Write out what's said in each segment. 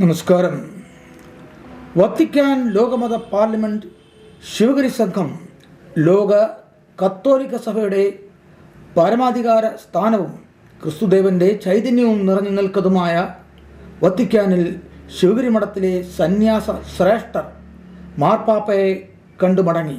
നമസ്കാരം. Vatican ലോകമത parliament Sivagiri സംഘം ലോക കത്തോലിക്ക സഭയുടെ പരമാധികാര സ്ഥാനവും ക്രിസ്തുദേവന്റെ ചൈതന്യവും നിറഞ്ഞു നിൽക്കുന്നതുമായ വത്തിക്കാനിൽ ശിവഗിരി മഠത്തിലെ സന്യാസ ശ്രേഷ്ഠർ മാർപ്പാപ്പയെ കണ്ടു മടങ്ങി.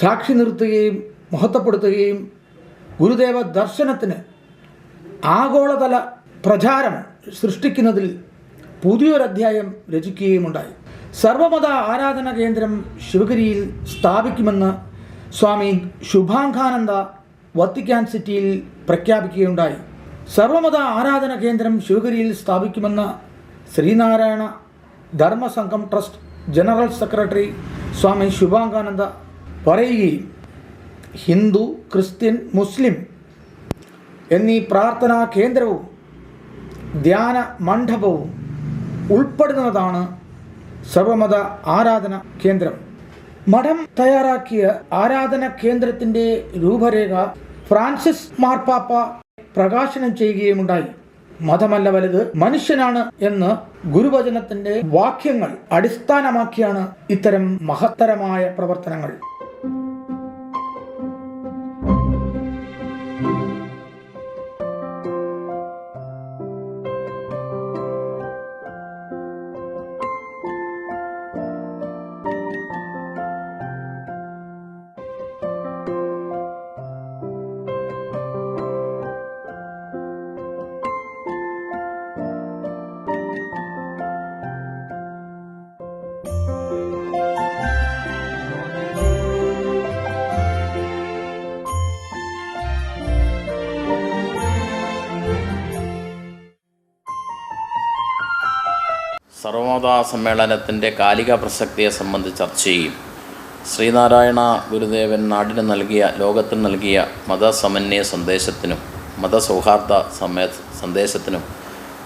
സാക്ഷി നിർത്തുകയും മഹത്വപ്പെടുത്തുകയും ഗുരുദേവ ദർശനത്തിന് ആഗോളതല പ്രചാരം സൃഷ്ടിക്കുന്നതിൽ പുതിയൊരധ്യായം രചിക്കുകയുമുണ്ടായി. സർവമത ആരാധന കേന്ദ്രം ശിവഗിരിയിൽ സ്ഥാപിക്കുമെന്ന് സ്വാമി ശുഭാംഗാനന്ദ വത്തിക്കാൻ സിറ്റിയിൽ പ്രഖ്യാപിക്കുകയുണ്ടായി. സർവമത ആരാധന കേന്ദ്രം ശിവഗിരിയിൽ സ്ഥാപിക്കുമെന്ന് Sreenarayana Dharmasangham trust general secretary Swami Subhangananda പറയുകയും ഹിന്ദു ക്രിസ്ത്യൻ മുസ്ലിം എന്നീ പ്രാർത്ഥനാ കേന്ദ്രവും ധ്യാന മണ്ഡപവും ഉൾപ്പെടുന്നതാണ് സർവമത ആരാധന കേന്ദ്രം. മഠം തയ്യാറാക്കിയ ആരാധന കേന്ദ്രത്തിന്റെ രൂപരേഖ ഫ്രാൻസിസ് മാർപ്പാപ്പ പ്രകാശനം ചെയ്യുകയുമുണ്ടായി. മതമല്ല വലുത് മനുഷ്യനാണ് എന്ന് ഗുരുവചനത്തിന്റെ വാക്യങ്ങൾ അടിസ്ഥാനമാക്കിയാണ് ഇത്തരം മഹത്തരമായ പ്രവർത്തനങ്ങൾ. സമ്മേളനത്തിന്റെ കാലിക പ്രസക്തിയെ സംബന്ധിച്ച് ചർച്ച ചെയ്യും. ശ്രീനാരായണ ഗുരുദേവൻ നാടിന് നൽകിയ ലോകത്തിന് നൽകിയ മതസമന്വയ സന്ദേശത്തിനും മതസൗഹാർദ്ദ സമയ സന്ദേശത്തിനും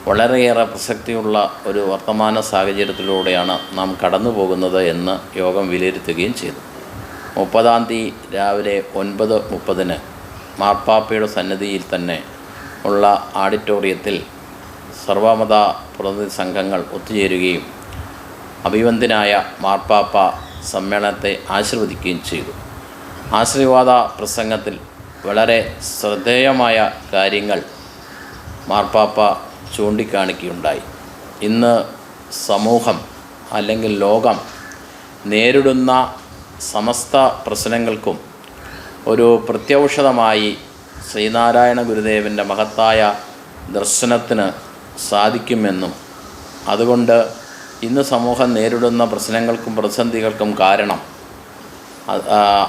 വളരെയേറെ പ്രസക്തിയുള്ള ഒരു വർത്തമാന സാഹചര്യത്തിലൂടെയാണ് നാം കടന്നു പോകുന്നത് എന്ന് യോഗം വിലയിരുത്തുകയും ചെയ്തു. മുപ്പതാം തീയതി രാവിലെ ഒൻപത് മുപ്പതിന് മാർപ്പാപ്പയുടെ സന്നിധിയിൽ തന്നെ ഉള്ള ആഡിറ്റോറിയത്തിൽ സർവമത പ്രതിനിധി സംഘങ്ങൾ ഒത്തുചേരുകയും അഭിവന്ദ്യനായ മാർപ്പാപ്പ സമ്മേളനത്തെ ആശീർവദിക്കുകയും ചെയ്തു. ആശീർവാദ പ്രസംഗത്തിൽ വളരെ ശ്രദ്ധേയമായ കാര്യങ്ങൾ മാർപ്പാപ്പ ചൂണ്ടിക്കാണിക്കുകയുണ്ടായി. ഇന്ന് സമൂഹം അല്ലെങ്കിൽ ലോകം നേരിടുന്ന സമസ്ത പ്രശ്നങ്ങൾക്കും ഒരു പ്രത്യൗഷധമായി ശ്രീനാരായണ ഗുരുദേവന്റെ മഹത്തായ ദർശനത്തിന് സാധിക്കുമെന്നും അതുകൊണ്ട് ഇന്ന് സമൂഹം നേരിടുന്ന പ്രശ്നങ്ങൾക്കും പ്രതിസന്ധികൾക്കും കാരണം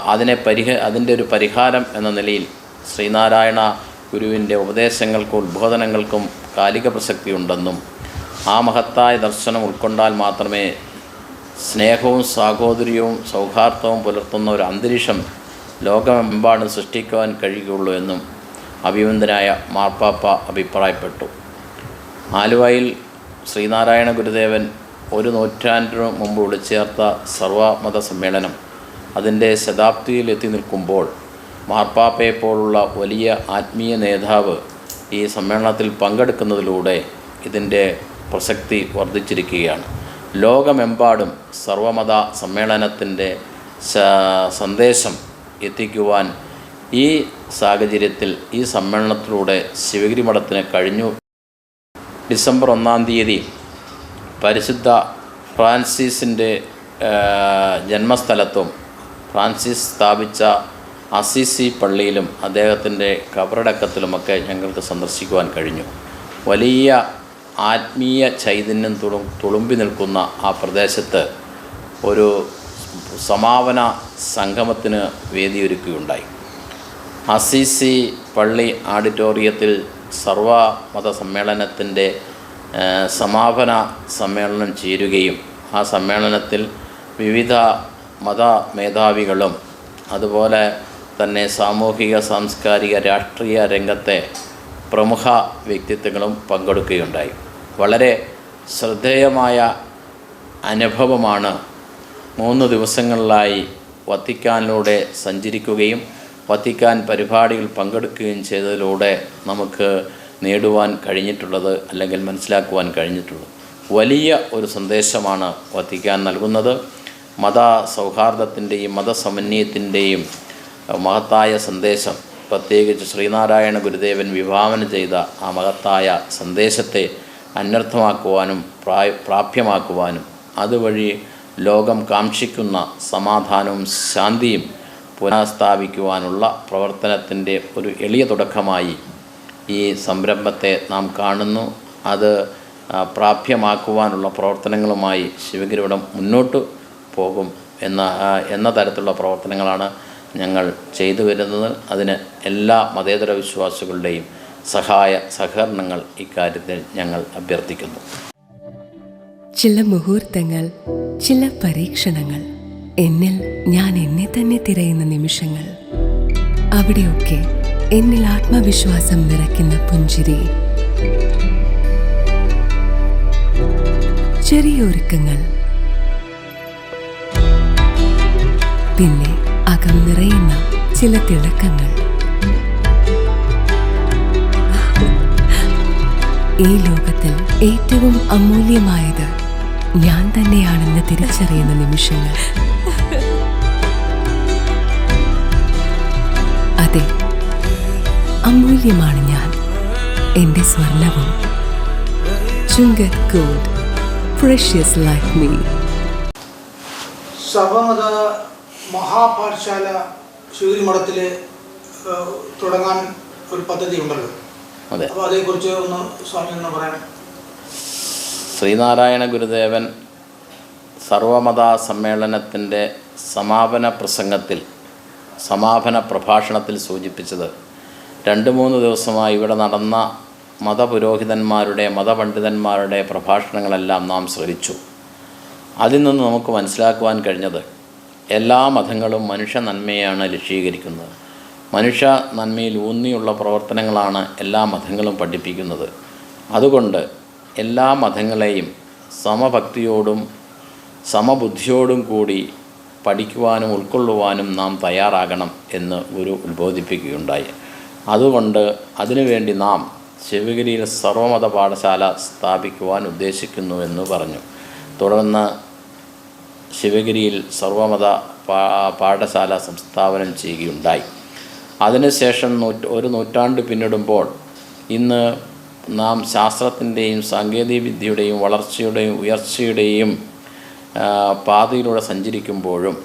അതിനെ പരിഹ അതിന്റെ ഒരു പരിഹാരം എന്ന നിലയിൽ ശ്രീനാരായണ ഗുരുവിന്റെ ഉപദേശങ്ങൾക്കും ഉദ്ബോധനങ്ങൾക്കും കാലിക പ്രസക്തിയുണ്ടെന്നും ആ മഹത്തായ ദർശനം ഉൾക്കൊണ്ടാൽ മാത്രമേ സ്നേഹവും സാഹോദര്യവും സൗഹാർദ്ദവും പുലർത്തുന്ന ഒരു അന്തരീക്ഷം ലോകമെമ്പാടും സൃഷ്ടിക്കുവാൻ കഴിയുകയുള്ളൂ എന്നും അഭിവന്ദനായ മാർപ്പാപ്പ അഭിപ്രായപ്പെട്ടു. ആലുവയിൽ ശ്രീനാരായണ ഗുരുദേവൻ ഒരു നൂറ്റാണ്ടിനു മുമ്പ് വിളിച്ചേർത്ത സർവമത സമ്മേളനം അതിന്റെ ശതാബ്ദിയിൽ എത്തി നിൽക്കുമ്പോൾ മാർപ്പാപ്പയെപ്പോലുള്ള വലിയ ആത്മീയ നേതാവ് ഈ സമ്മേളനത്തിൽ പങ്കെടുക്കുന്നതിലൂടെ ഇതിന്റെ പ്രസക്തി വർദ്ധിച്ചിരിക്കുകയാണ്. ലോകമെമ്പാടും സർവമത സമ്മേളനത്തിന്റെ സന്ദേശം എത്തിക്കുവാൻ ഈ സാഹചര്യത്തിൽ ഈ സമ്മേളനത്തിലൂടെ ശിവഗിരി മഠത്തിന് കഴിഞ്ഞു. ഡിസംബർ ഒന്നാം തീയതി പരിശുദ്ധ ഫ്രാൻസിസിന്റെ ജന്മസ്ഥലത്തും ഫ്രാൻസിസ് സ്ഥാപിച്ച അസിസി പള്ളിയിലും അദ്ദേഹത്തിന്റെ കബറടക്കത്തിലുമൊക്കെ ഞങ്ങൾക്ക് സന്ദർശിക്കുവാൻ കഴിഞ്ഞു. വലിയ ആത്മീയ ചൈതന്യം തുളും തുളുമ്പി നിൽക്കുന്ന ആ പ്രദേശത്ത് ഒരു സമാപന സംഗമത്തിന് വേദിയൊരുക്കുകയുണ്ടായി. അസിസി പള്ളി ആഡിറ്റോറിയത്തിൽ സർവമത സമ്മേളനത്തിന്റെ സമാപന സമ്മേളനം ചേരുകയും ആ സമ്മേളനത്തിൽ വിവിധ മത മേധാവികളും അതുപോലെ തന്നെ സാമൂഹിക സാംസ്കാരിക രാഷ്ട്രീയ രംഗത്തെ പ്രമുഖ വ്യക്തിത്വങ്ങളും പങ്കെടുക്കുകയുണ്ടായി. വളരെ ശ്രദ്ധേയമായ അനുഭവമാണ് മൂന്ന് ദിവസങ്ങളിലായി വത്തിക്കാനിലൂടെ സഞ്ചരിക്കുകയും വത്തിക്കാൻ പരിപാടികൾ പങ്കെടുക്കുകയും ചെയ്തതിലൂടെ നമുക്ക് നേടുവാൻ കഴിഞ്ഞിട്ടുള്ളത് അല്ലെങ്കിൽ മനസ്സിലാക്കുവാൻ കഴിഞ്ഞിട്ടുള്ളത്. വലിയ ഒരു സന്ദേശമാണ് വത്തിക്കാൻ നൽകുന്നത്. മത സൗഹാർദ്ദത്തിന്റെയും മതസമന്വയത്തിന്റെയും മഹത്തായ സന്ദേശം പ്രത്യേകിച്ച് ശ്രീനാരായണ ഗുരുദേവൻ വിഭാവനം ചെയ്ത ആ മഹത്തായ സന്ദേശത്തെ അന്വർത്ഥമാക്കുവാനും പ്രായ പ്രാപ്യമാക്കുവാനും അതുവഴി ലോകം കാക്ഷിക്കുന്ന സമാധാനവും ശാന്തിയും പുനഃസ്ഥാപിക്കുവാനുള്ള പ്രവർത്തനത്തിന്റെ ഒരു എളിയ തുടക്കമായി ഈ സംരംഭത്തെ നാം കാണുന്നു. അത് പ്രാപ്യമാക്കുവാനുള്ള പ്രവർത്തനങ്ങളുമായി ശിവഗിരിവിടം മുന്നോട്ട് പോകും എന്ന എന്ന തരത്തിലുള്ള പ്രവർത്തനങ്ങളാണ് ഞങ്ങൾ ചെയ്തു വരുന്നത്. അതിന് എല്ലാ മതേതര വിശ്വാസികളുടെയും സഹായ സഹകരണങ്ങൾ ഇക്കാര്യത്തിൽ ഞങ്ങൾ അഭ്യർത്ഥിക്കുന്നു. ചില മുഹൂർത്തങ്ങൾ ചില പരീക്ഷണങ്ങൾ എന്നിൽ ഞാൻ എന്നെ തന്നെ തിരയുന്ന നിമിഷങ്ങൾ അവിടെയൊക്കെ എന്നിൽ ആത്മവിശ്വാസം നിറയ്ക്കുന്ന പുഞ്ചിരി. ചെറിയൊരുക്കങ്ങൾ പിന്നെ അകം നിറയുന്ന ചില തിളക്കങ്ങൾ. ഈ ലോകത്തിൽ ഏറ്റവും അമൂല്യമായത് ഞാൻ തന്നെയാണെന്ന് തിരിച്ചറിയുന്ന നിമിഷങ്ങൾ. അതെ അമൂല്യമാണ് ഞാൻ. എന്റെ സ്വർണവും ചുങ്കത് ഗോൾഡ് പ്രഷ്യസ് ലൈക്ക് മീ സർവമത മഹാപാഠശാല ശിവരിമഠത്തിൽ തുടങ്ങാൻ ഒരു പദ്ധതി ഉണ്ടല്ലോ. അതെ. അപ്പോൾ അതേക്കുറിച്ച് ഒന്ന് സ്വാമി ഒന്ന് പറയാൻ. ശ്രീനാരായണ ഗുരുദേവൻ സർവമത സമ്മേളനത്തിന്റെ സമാപന പ്രസംഗത്തിൽ സമാപന പ്രഭാഷണത്തിൽ സൂചിപ്പിച്ചത് രണ്ട് മൂന്ന് ദിവസമായി ഇവിടെ നടന്ന മതപുരോഹിതന്മാരുടെ മതപണ്ഡിതന്മാരുടെ പ്രഭാഷണങ്ങളെല്ലാം നാം ശ്രവിച്ചു. അതിൽ നിന്ന് നമുക്ക് മനസ്സിലാക്കുവാൻ കഴിഞ്ഞത് എല്ലാ മതങ്ങളും മനുഷ്യ നന്മയാണ് ലക്ഷ്യീകരിക്കുന്നത്. മനുഷ്യ നന്മയിൽ ഊന്നിയുള്ള പ്രവർത്തനങ്ങളാണ് എല്ലാ മതങ്ങളും പഠിപ്പിക്കുന്നത്. അതുകൊണ്ട് എല്ലാ മതങ്ങളെയും സമഭക്തിയോടും സമബുദ്ധിയോടും കൂടി പഠിക്കുവാനും ഉൾക്കൊള്ളുവാനും നാം തയ്യാറാകണം എന്ന് ഗുരു ഉത്ബോധിപ്പിക്കുകയുണ്ടായി. അതുകൊണ്ട് അതിനുവേണ്ടി നാം ശിവഗിരിയിൽ സർവമത പാഠശാല സ്ഥാപിക്കുവാൻ ഉദ്ദേശിക്കുന്നു എന്ന് പറഞ്ഞു. തുടർന്ന് ശിവഗിരിയിൽ സർവമത പാഠശാല സംസ്ഥാപനം ചെയ്യുകയുണ്ടായി. അതിനുശേഷം നൂറ്റ് ഒരു നൂറ്റാണ്ട് പിന്നിടുമ്പോൾ ഇന്ന് നാം ശാസ്ത്രത്തിന്റെയും സാങ്കേതിക വിദ്യയുടെയും വളർച്ചയുടെയും ഉയർച്ചയുടെയും പാതയിലൂടെ സഞ്ചരിക്കുമ്പോഴും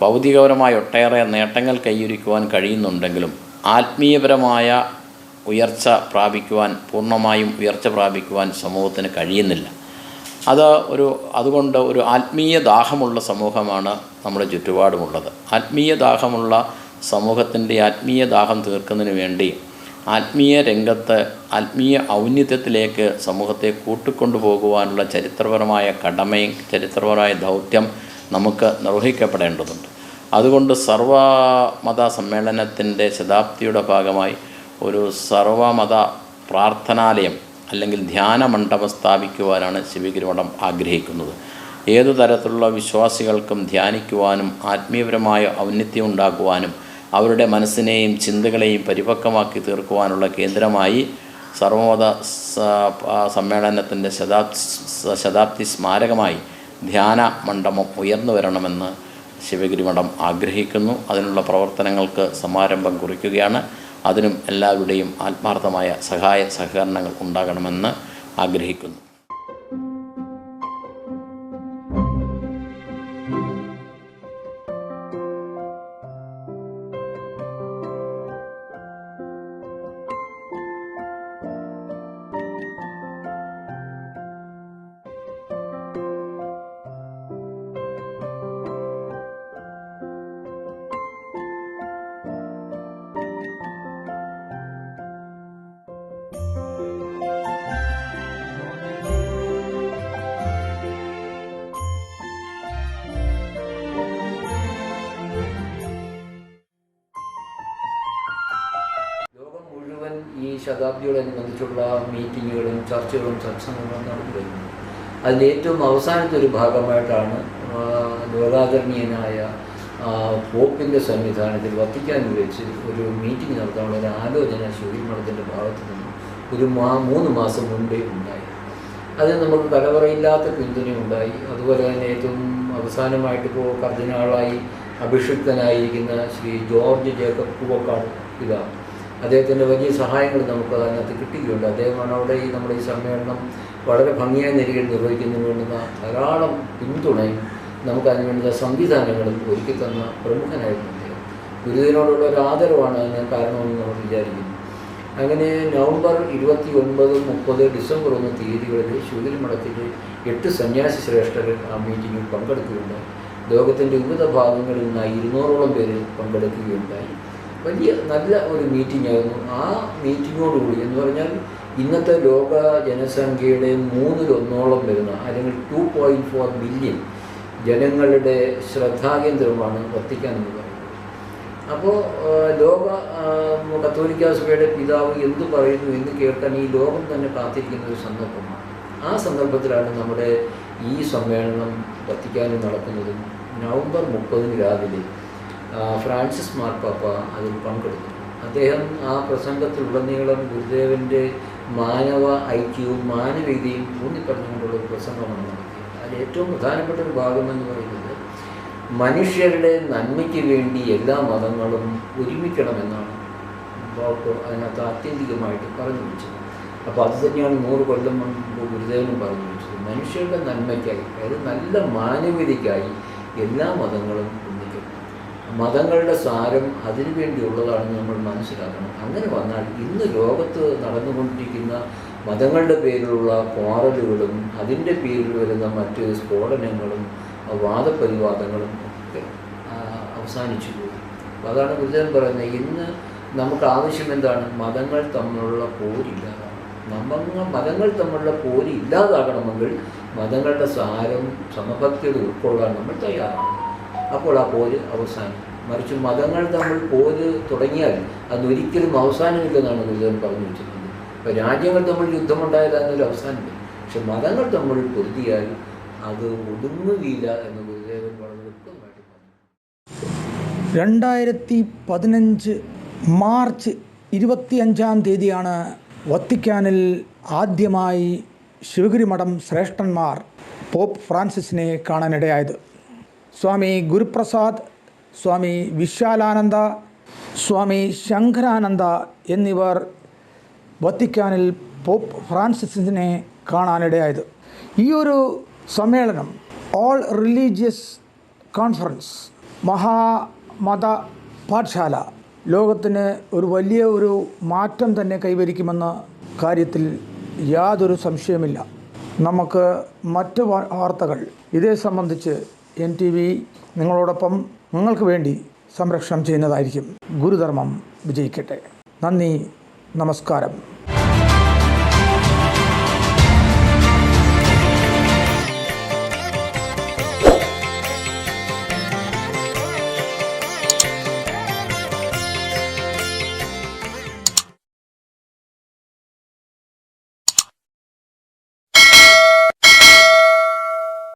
ഭൗതികപരമായ ഒട്ടേറെ നേട്ടങ്ങൾ കൈവരിക്കുവാൻ കഴിയുന്നുണ്ടെങ്കിലും ആത്മീയപരമായ ഉയർച്ച പ്രാപിക്കുവാൻ പൂർണമായും ഉയർച്ച പ്രാപിക്കുവാൻ സമൂഹത്തിന് കഴിയുന്നില്ല. അത് ഒരു അതുകൊണ്ട് ഒരു ആത്മീയ ദാഹമുള്ള സമൂഹമാണ് നമ്മുടെ ചുറ്റുപാടുമുള്ളത്. ആത്മീയ ദാഹമുള്ള സമൂഹത്തിന്റെ ആത്മീയ ദാഹം തീർക്കുന്നതിന് വേണ്ടി ആത്മീയ രംഗത്ത് ആത്മീയ ഔന്നിത്യത്തിലേക്ക് സമൂഹത്തെ കൂട്ടിക്കൊണ്ടു പോകുവാനുള്ള ചരിത്രപരമായ കടമയും ചരിത്രപരമായ ദൗത്യം നമുക്ക് നിർവഹിക്കപ്പെടേണ്ടതുണ്ട്. അതുകൊണ്ട് സർവമത സമ്മേളനത്തിന്റെ ശതാബ്ദിയുടെ ഭാഗമായി ഒരു സർവമത പ്രാർത്ഥനാലയം അല്ലെങ്കിൽ ധ്യാന മണ്ഡപം സ്ഥാപിക്കുവാനാണ് ശിവഗിരിമഠം ആഗ്രഹിക്കുന്നത്. ഏതു തരത്തിലുള്ള വിശ്വാസികൾക്കും ധ്യാനിക്കുവാനും ആത്മീയപരമായ ഔന്നത്യം ഉണ്ടാക്കുവാനും അവരുടെ മനസ്സിനെയും ചിന്തകളെയും പരിപക്വമാക്കി തീർക്കുവാനുള്ള കേന്ദ്രമായി സർവമത സമ്മേളനത്തിന്റെ ശതാബ്ദി ശതാബ്ദി സ്മാരകമായി ധ്യാന മണ്ഡപം ഉയർന്നു വരണമെന്ന് ശിവഗിരി മഠം ആഗ്രഹിക്കുന്നു. അതിനുള്ള പ്രവർത്തനങ്ങൾക്ക് സമാരംഭം കുറിക്കുകയാണ്. അതിനും എല്ലാവരുടെയും ആത്മാർത്ഥമായ സഹായ സഹകരണങ്ങൾ ഉണ്ടാകണമെന്ന് ആഗ്രഹിക്കുന്നു. ശതാബ്ദിയോടനുബന്ധിച്ചുള്ള മീറ്റിങ്ങുകളും ചർച്ചകളും സത്സംഗങ്ങളും നടന്നു വരുന്നു അതിൽ ഏറ്റവും അവസാനത്തെ ഒരു ഭാഗമായിട്ടാണ് ലോകാദരണീയനായ പോപ്പിന്റെ സന്നിധാനത്തിൽ വത്തിക്കാനിൽ വെച്ച് ഒരു മീറ്റിംഗ് നടത്താനുള്ള ഒരു ആലോചന ശിവമഠത്തിന്റെ ഭാഗത്തു നിന്ന് ഒരു മാ മൂന്ന് മാസം മുൻപേ ഉണ്ടായി. അത് നമുക്ക് കലവറയില്ലാത്ത പിന്തുണയുണ്ടായി. അതുപോലെ തന്നെ ഏറ്റവും അവസാനമായിട്ട് ഇപ്പോൾ കർദിനാളായി അഭിഷിക്തനായിരിക്കുന്ന ശ്രീ ജോർജ് ജേക്കബ് പൂവക്കാട് പിതാവ്. അദ്ദേഹത്തിന്റെ വലിയ സഹായങ്ങൾ നമുക്ക് അതിനകത്ത് കിട്ടുകയുണ്ട് അദ്ദേഹമാണ് അവിടെ ഈ നമ്മുടെ ഈ സമ്മേളനം വളരെ ഭംഗിയായി നിലയിൽ നിർവഹിക്കുന്നതിന് വേണ്ടുന്ന ധാരാളം പിന്തുണയും നമുക്ക് അതിന് വേണ്ടുന്ന സംവിധാനങ്ങളും ഒരുക്കി തന്ന പ്രമുഖനായിരുന്നു അദ്ദേഹം. ഗുരുവിനോടുള്ള ഒരു ആദരവാണ് അതിന് കാരണമെന്ന് നമ്മൾ വിചാരിക്കുന്നു. അങ്ങനെ നവംബർ ഇരുപത്തി ഒൻപത് മുപ്പത് ഡിസംബർ ഒന്ന് തീയതികളിൽ ശിവഗിരി മഠത്തിലെ എട്ട് സന്യാസി ശ്രേഷ്ഠർ ആ മീറ്റിങ്ങിൽ പങ്കെടുക്കുകയുണ്ടായി. ലോകത്തിന്റെ വിവിധ ഭാഗങ്ങളിൽ നിന്നായി ഇരുന്നൂറോളം പേര് പങ്കെടുക്കുകയുണ്ടായി. വലിയ നല്ല ഒരു മീറ്റിംഗ് ആയിരുന്നു. ആ മീറ്റിങ്ങോടുകൂടി എന്ന് പറഞ്ഞാൽ ഇന്നത്തെ ലോക ജനസംഖ്യയുടെ മൂന്നിലൊന്നോളം വരുന്ന അല്ലെങ്കിൽ ടു പോയിന്റ് ഫോർ ബില്യൺ ജനങ്ങളുടെ ശ്രദ്ധാകേന്ദ്രമാണ് വത്തിക്കാൻ എന്ന് പറയുന്നത്. അപ്പോൾ ലോക കത്തോലിക്ക സഭയുടെ പിതാവ് എന്ത് പറയുന്നു എന്ന് കേൾക്കാൻ ഈ ലോകം തന്നെ കാത്തിരിക്കുന്ന ഒരു സന്ദർഭമാണ്. ആ സന്ദർഭത്തിലാണ് നമ്മുടെ ഈ സമ്മേളനം വത്തിക്കാനിൽ നടക്കുന്നതും. നവംബർ മുപ്പതിന് രാവിലെ ഫ്രാൻസിസ് മാർപ്പാപ്പ അതിൽ പങ്കെടുത്തു. അദ്ദേഹം ആ പ്രസംഗത്തിലുടനീളം ഗുരുദേവന്റെ മാനവ ഐക്യവും മാനവികതയും ഊന്നിപ്പറഞ്ഞുകൊണ്ടുള്ള ഒരു പ്രസംഗമാണ് നടത്തിയത്. അതിൽ ഏറ്റവും പ്രധാനപ്പെട്ട ഒരു ഭാഗമെന്ന് പറയുന്നത് മനുഷ്യരുടെ നന്മയ്ക്ക് വേണ്ടി എല്ലാ മതങ്ങളും ഒരുമിക്കണമെന്നാണ് ഡോക്ടർ അതിനകത്ത് ആത്യന്തികമായിട്ട് പറഞ്ഞു വെച്ചത്. അപ്പോൾ അത് തന്നെയാണ് നൂറ് കൊല്ലം മുമ്പ് ഗുരുദേവനും പറഞ്ഞു വെച്ചത്. മനുഷ്യരുടെ നന്മയ്ക്കായി അതായത് നല്ല മാനവികതയ്ക്കായി എല്ലാ മതങ്ങളും മതങ്ങളുടെ സാരം അതിനു വേണ്ടിയുള്ളതാണെന്ന് നമ്മൾ മനസ്സിലാക്കണം. അങ്ങനെ വന്നാൽ ഇന്ന് ലോകത്ത് നടന്നുകൊണ്ടിരിക്കുന്ന മതങ്ങളുടെ പേരിലുള്ള പോറലുകളും അതിന്റെ പേരിൽ വരുന്ന മറ്റ് സ്ഫോടനങ്ങളും വാദപരിവാദങ്ങളും ഒക്കെ അവസാനിച്ചു പോകും അപ്പോൾ അതാണ് ഗുരുദേവൻ പറയുന്നത്. ഇന്ന് നമുക്ക് ആവശ്യം എന്താണ്? മതങ്ങൾ തമ്മിലുള്ള പോരില്ലാതാകണം നമ്മ മതങ്ങൾ തമ്മിലുള്ള പോരി ഇല്ലാതാകണമെങ്കിൽ മതങ്ങളുടെ സാരം സമഭക്തിയോട് ഉൾക്കൊള്ളാൻ നമ്മൾ തയ്യാറാണ്. അപ്പോൾ ആ പോര് അവസാനം. മറിച്ച് മതങ്ങൾ തമ്മിൽ പോര് തുടങ്ങിയാൽ അതൊരിക്കലും അവസാനമില്ലെന്നാണ് ഗുരുദേവൻ പറഞ്ഞു വെച്ചിരിക്കുന്നത്. ഇപ്പോൾ രാജ്യങ്ങൾ തമ്മിൽ യുദ്ധമുണ്ടായാൽ അതിനൊരു അവസാനമില്ല. പക്ഷെ മതങ്ങൾ തമ്മിൽ പൊരുതിയാൽ അത് ഒടുങ്ങുകയില്ല എന്ന് ഗുരുദേവൻ വളരെ വ്യക്തമായിട്ട് പറഞ്ഞു. രണ്ടായിരത്തി പതിനഞ്ച് മാർച്ച് ഇരുപത്തിയഞ്ചാം തീയതിയാണ് വത്തിക്കാനിൽ ആദ്യമായി ശിവഗിരി മഠം ശ്രേഷ്ഠന്മാർ പോപ്പ് ഫ്രാൻസിസിനെ കാണാനിടയായത്. സ്വാമി ഗുരുപ്രസാദ് സ്വാമി വിശാലാനന്ദ സ്വാമി ശങ്കരാനന്ദ എന്നിവർ വത്തിക്കാനിൽ പോപ്പ് ഫ്രാൻസിസിനെ കാണാനിടയായത്. ഈ ഒരു സമ്മേളനം ഓൾ റിലീജിയസ് കോൺഫറൻസ് മഹാമത പാഠശാല ലോകത്തിന് ഒരു വലിയ ഒരു മാറ്റം തന്നെ കൈവരിക്കുമെന്ന കാര്യത്തിൽ യാതൊരു സംശയമില്ല നമുക്ക് മറ്റ് വാർത്തകൾ ഇതേ സംബന്ധിച്ച് എൻ ടി വി നിങ്ങളോടൊപ്പം നിങ്ങൾക്ക് വേണ്ടി സംരക്ഷണം ചെയ്യുന്നതായിരിക്കും ഗുരുധർമ്മം വിജയിക്കട്ടെ. നന്ദി നമസ്കാരം.